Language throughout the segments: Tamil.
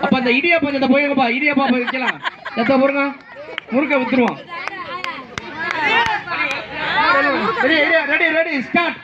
அப்ப அந்த இடியாப்பம் இந்த போயிருங்கப்பா இடியாப்பா போய் வைக்கலாம். எத்த போருங்க முறுக்க வித்துருவோம் ரெடி ரெடி ரெடி ஸ்டார்ட்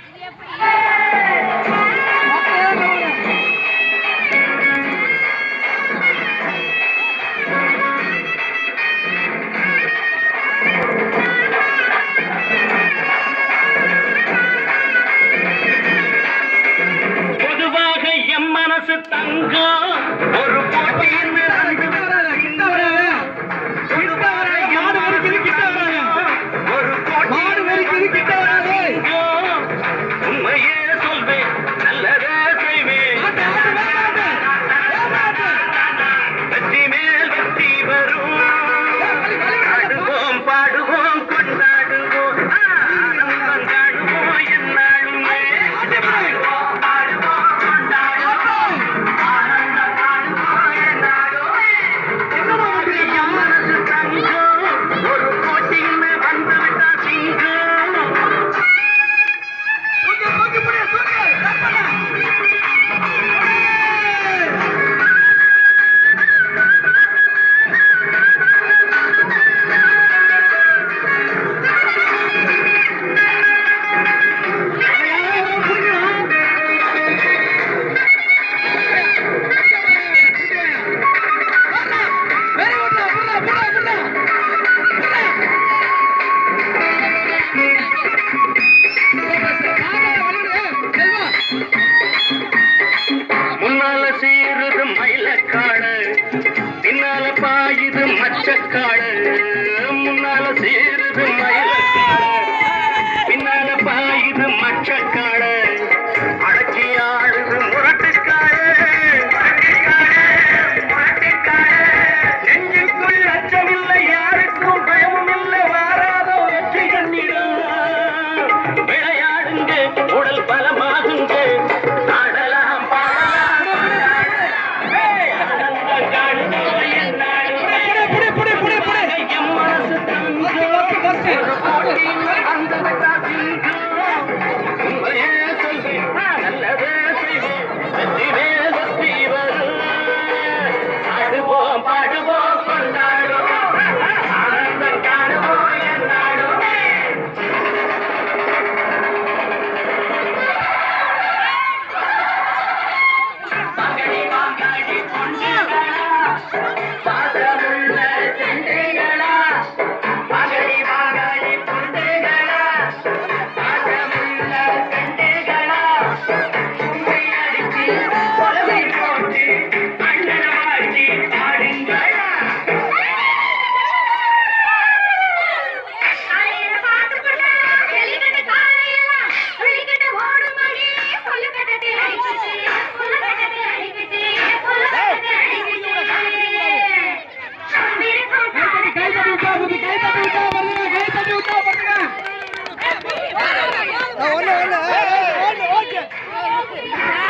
சீருது மயிலக்காடு பின்னால பாயுது மச்சக்காடு முன்னால சீருது மயில்